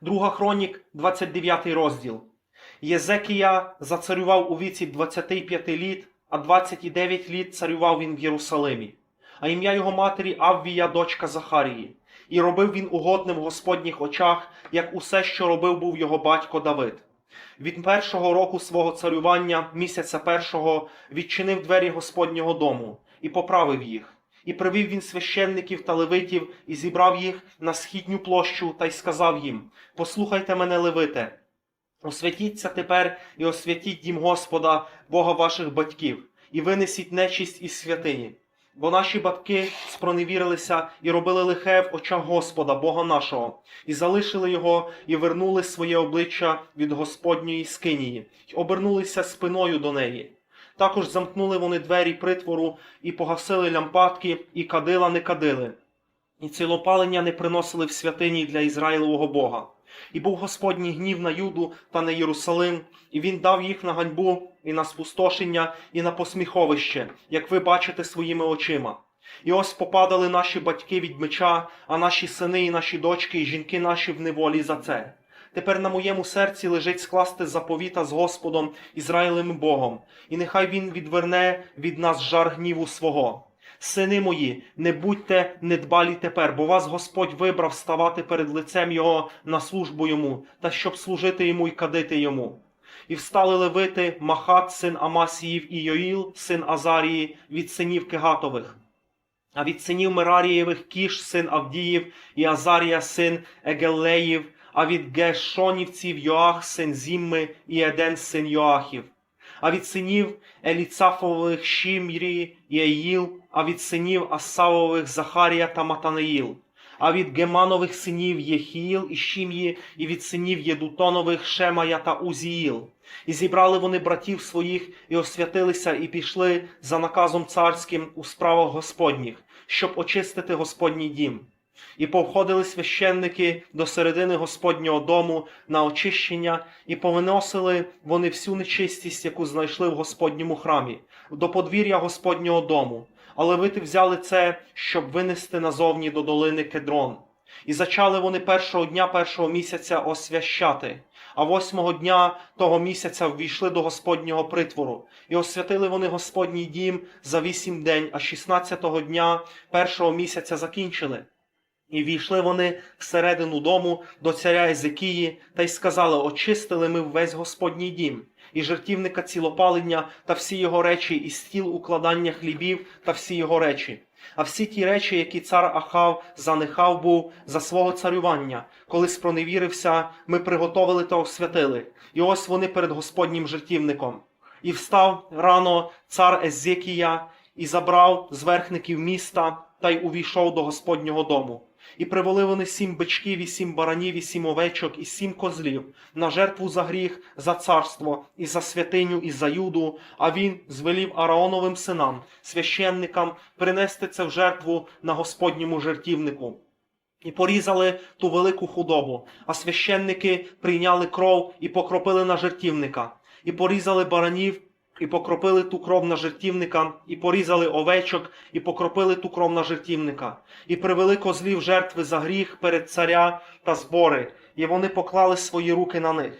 Друга хронік, 29 розділ. Єзекія зацарював у віці 25 літ, а 29 літ царював він в Єрусалимі. А ім'я його матері Аввія, дочка Захарії. І робив він угодним в Господніх очах, як усе, що робив був його батько Давид. Від першого року свого царювання, місяця першого, відчинив двері Господнього дому і поправив їх. І привів він священників та левитів і зібрав їх на східню площу та й сказав їм: Послухайте мене, левите, освятіться тепер і освятіть дім Господа, Бога ваших батьків, і винесіть нечість із святині. Бо наші батьки спроневірилися і робили лихе в очах Господа, Бога нашого, і залишили його, і вернули своє обличчя від Господньої скинії, й обернулися спиною до неї. Також замкнули вони двері притвору і погасили лямпадки, і кадила не кадили, і цілопалення не приносили в святині для Ізраїлового Бога. І був Господній гнів на Юду та на Єрусалим, і він дав їх на ганьбу, і на спустошення, і на посміховище, як ви бачите своїми очима. І ось попадали наші батьки від меча, а наші сини і наші дочки, і жінки наші в неволі за це. Тепер на моєму серці лежить скласти заповіта з Господом, Ізраїлем Богом, і нехай він відверне від нас жар гніву свого. Сини мої, не будьте недбалі тепер, бо вас Господь вибрав ставати перед лицем Його на службу йому, та щоб служити йому й кадити йому. І встали левити Махат, син Амасіїв, і Йоїл, син Азарії, від синів Кегатових. А від синів Мерарієвих Кіш, син Авдіїв, і Азарія, син Егелеїв, а від Гешонівців Йоах, син Зімми, і Еден, син Йоахів. А від синів Еліцафових Шімрі і Еїл, а від синів Асавових Захарія та Матанаїл, а від Геманових синів Єхіїл і Шім'ї, і від синів Єдутонових Шемая та Узіїл. І зібрали вони братів своїх, і освятилися, і пішли за наказом царським у справах Господніх, щоб очистити Господній дім. І повходили священники до середини Господнього дому на очищення, і повиносили вони всю нечистість, яку знайшли в Господньому храмі, до подвір'я Господнього дому. А левити взяли це, щоб винести назовні до долини Кедрон. І зачали вони першого дня першого місяця освящати, а восьмого дня того місяця ввійшли до Господнього притвору, і освятили вони Господній дім за вісім день, а шістнадцятого дня першого місяця закінчили. І війшли вони всередину дому до царя Езекії та й сказали: Очистили ми весь Господній дім, і жертівника цілопалення та всі його речі, і стіл укладання хлібів та всі його речі. А всі ті речі, які цар Ахав занехав був за свого царювання, коли спроневірився, ми приготовили та освятили. І ось вони перед Господнім жертівником. І встав рано цар Езекія і забрав з верхників міста та й увійшов до Господнього дому. І привели вони сім бичків, і сім баранів, і сім овечок, і сім козлів на жертву за гріх, за царство, і за святиню, і за юду. А він звелів Араоновим синам, священникам, принести це в жертву на Господньому жертівнику. І порізали ту велику худобу, а священники прийняли кров і покропили на жертівника, і порізали баранів, і покропили ту кров на жертівника, і порізали овечок, і покропили ту кров на жертівника, і привели козлів жертви за гріх перед царя та збори, і вони поклали свої руки на них.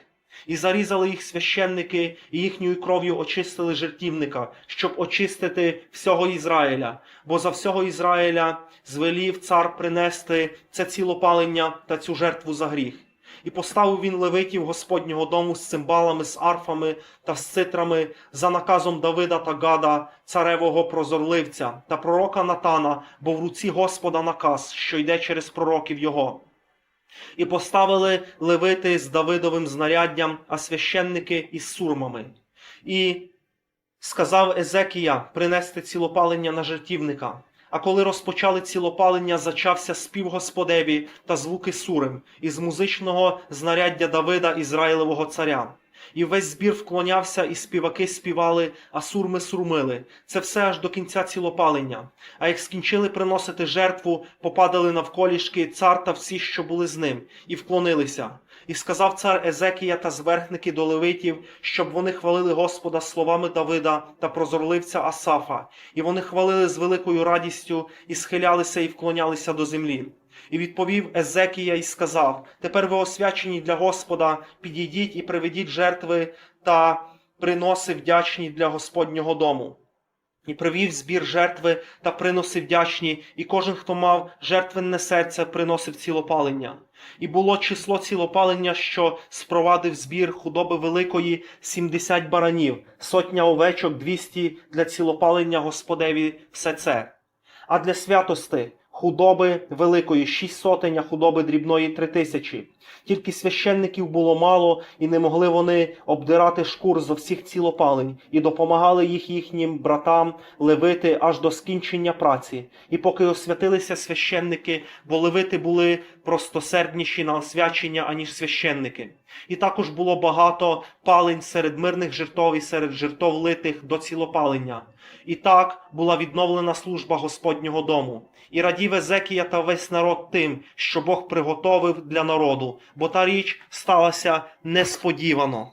І зарізали їх священники, і їхньою кров'ю очистили жертівника, щоб очистити всього Ізраїля, бо за всього Ізраїля звелів цар принести це цілопалення та цю жертву за гріх. І поставив він левитів Господнього дому з цимбалами, з арфами та з цитрами за наказом Давида та Гада, царевого прозорливця, та пророка Натана, бо в руці Господа наказ, що йде через пророків його. І поставили левити з Давидовим знаряддям, а священники із сурмами. І сказав Езекія принести цілопалення на жертівника. А коли розпочали цілопалення, зачався спів Господеві та звуки сурим із музичного знаряддя Давида Ізраїлевого царя. І весь збір вклонявся, і співаки співали, а сурми сурмили. Це все аж до кінця цілопалення. А як скінчили приносити жертву, попадали навколішки цар та всі, що були з ним, і вклонилися. І сказав цар Езекія та зверхники до левитів, щоб вони хвалили Господа словами Давида та прозорливця Асафа, і вони хвалили з великою радістю і схилялися і вклонялися до землі. І відповів Езекія і сказав: Тепер ви освячені для Господа, підійдіть і приведіть жертви та приноси вдячні для Господнього дому. І привів збір жертви та приноси вдячні, і кожен, хто мав жертвенне серце, приносив цілопалення. І було число цілопалення, що спровадив збір худоби великої 70 баранів, сотня овечок, 200 для цілопалення Господеві все це. А для святости худоби великої шість сотень, а худоби дрібної три тисячі. Тільки священників було мало, і не могли вони обдирати шкур зо всіх цілопалень, і допомагали їх їхнім братам левити аж до скінчення праці. І поки освятилися священники, бо левити були простосердніші на освячення, аніж священники. І також було багато палень серед мирних жертов і серед жертов литих до цілопалення. І так була відновлена служба Господнього дому. І радів Езекія та весь народ тим, що Бог приготовив для народу, бо та річ сталася несподівано.